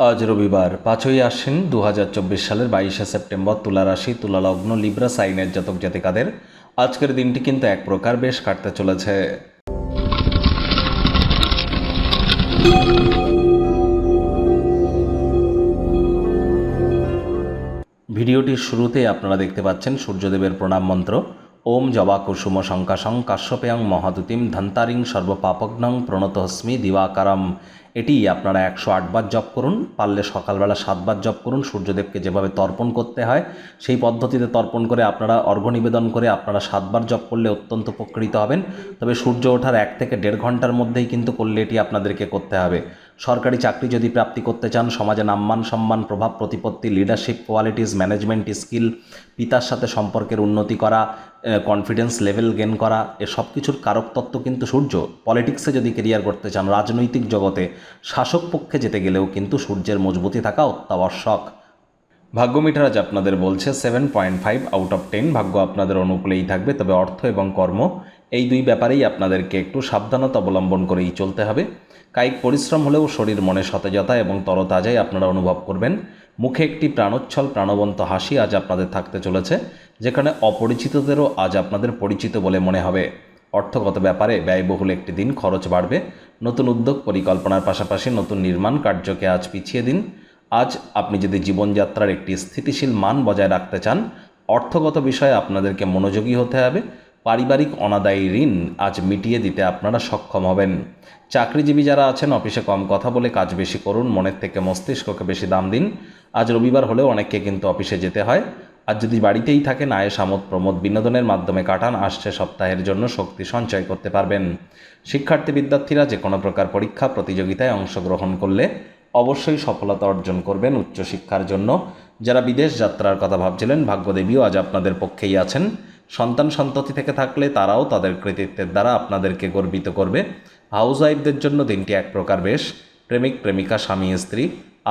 আজ রবিবার, পাঁচই আশ্বিন দু সালের বাইশে সেপ্টেম্বর তুলা রাশি, তুলা লগ্ন, লিব্রা, সাইনের জাতক জাতিকাদের আজকের দিনটি কিন্তু এক প্রকার বেশ কাটতে চলেছে। ভিডিওটির শুরুতে আপনারা দেখতে পাচ্ছেন সূর্যদেবের প্রণাম মন্ত্র। ওম জবা কুসুম শঙ্কাশং কাশ্যপেয়ং মহাদুতিম ধন্তারিং সর্বপাপগ্নং প্রণতহস্মি দিবাকারম। এটি আপনারা একশো আটবার জপ করুন, পারলে সকালবেলা সাতবার জপ করুন, সূর্যদেবকে যেভাবে তর্পণ করতে হয়, সেই পদ্ধতিতে তর্পণ করে আপনারা অর্ঘ্য নিবেদন করে আপনারা সাতবার জপ করলে অত্যন্ত উপকৃত হবেন। তবে সূর্য ওঠার এক থেকে দেড় ঘণ্টার মধ্যেই কিন্তু করলে এটি আপনাদেরকে করতে হবে। সরকারি চাকরি যদি প্রাপ্তি করতে চান, সমাজে নাম্মান সম্মান, প্রভাব, প্রতিপত্তি লিডারশিপ কোয়ালিটিস ম্যানেজমেন্ট স্কিল পিতার সাথে সম্পর্কের উন্নতি করা কনফিডেন্স লেভেল গেন করা, এ সব কিছুর কারক তত্ত্ব কিন্তু সূর্য। পলিটিক্সে যদি কেরিয়ার করতে চান, রাজনৈতিক জগতে শাসক পক্ষে যেতে গেলেও কিন্তু সূর্যের মজবুতি থাকা অত্যাবশ্যক। ভাগ্য মিটার আজ আপনাদের বলছে seven point five out of ten ভাগ্য আপনাদের অনুকূলেই থাকবে, তবে অর্থ এবং কর্ম এই দুই ব্যাপারেই আপনাদেরকে একটু সাবধানতা অবলম্বন করেই চলতে হবে। কায়িক পরিশ্রম হলেও শরীর মনে সতেজতা এবং তরতাজাই আপনারা অনুভব করবেন। মুখে একটি প্রাণোচ্ছল, প্রাণবন্ত হাসি আজ আপনাদের থাকতে চলেছে, যেখানে অপরিচিতদেরও আজ আপনাদের পরিচিত বলে মনে হবে। অর্থগত ব্যাপারে ব্যয়বহুল একটি দিন খরচ বাড়বে। নতুন উদ্যোগ পরিকল্পনার পাশাপাশি নতুন নির্মাণ কার্যকে আজ পিছিয়ে দিন। আজ আপনি যদি জীবনযাত্রার একটি স্থিতিশীল মান বজায় রাখতে চান, অর্থগত বিষয়ে আপনাদেরকে মনোযোগী হতে হবে। পারিবারিক অনাদায়ী ঋণ আজ মিটিয়ে দিতে আপনারা সক্ষম হবেন। চাকরিজীবী যারা আছেন, অফিসে কম কথা বলে কাজ বেশি করুন, মনের থেকে মস্তিষ্ককে বেশি দাম দিন। আজ রবিবার হলেও অনেককে কিন্তু অফিসে যেতে হয়। আর যদি বাড়িতেই থাকেন আয়েস আমোদ প্রমোদ বিনোদনের মাধ্যমে কাটান, আসছে সপ্তাহের জন্য শক্তি সঞ্চয় করতে পারবেন। শিক্ষার্থী, বিদ্যার্থীরা যে কোনো প্রকার পরীক্ষা, প্রতিযোগিতায় অংশগ্রহণ করলে অবশ্যই সফলতা অর্জন করবেন উচ্চশিক্ষার জন্য। যারা বিদেশ যাত্রার কথা ভাবছিলেন, ভাগ্যদেবীও আজ আপনাদের পক্ষেই আছেন। সন্তান সন্ততি থেকে থাকলে তারাও তাদের কৃতিত্বের দ্বারা আপনাদেরকে গর্বিত করবে। হাউস ওয়াইফদের জন্য দিনটি এক প্রকার বেশ। প্রেমিক, প্রেমিকা, স্বামী, স্ত্রী,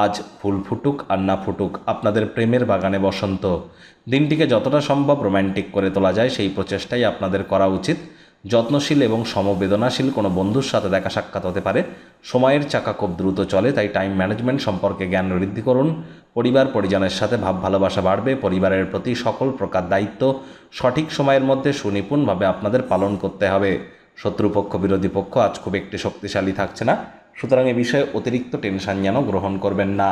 আজ ফুল ফুটুক আর না ফুটুক আপনাদের প্রেমের বাগানে বসন্ত। দিনটিকে যতটা সম্ভব রোম্যান্টিক করে তোলা যায়, সেই প্রচেষ্টাই আপনাদের করা উচিত। যত্নশীল এবং সমবেদনাশীল কোনো বন্ধুর সাথে দেখা সাক্ষাৎ হতে পারে। সময়ের চাকা খুব দ্রুত চলে, তাই টাইম ম্যানেজমেন্ট সম্পর্কে জ্ঞান বৃদ্ধি করুন। পরিবার পরিজনের সাথে ভাব ভালোবাসা বাড়বে, পরিবারের প্রতি সকল প্রকার দায়িত্ব সঠিক সময়ের মধ্যে সুনিপুণভাবে আপনাদের পালন করতে হবে। শত্রুপক্ষ, বিরোধী পক্ষ আজ খুব একটি শক্তিশালী থাকছে না, সুতরাং এ বিষয়ে অতিরিক্ত টেনশন যেন গ্রহণ করবেন না।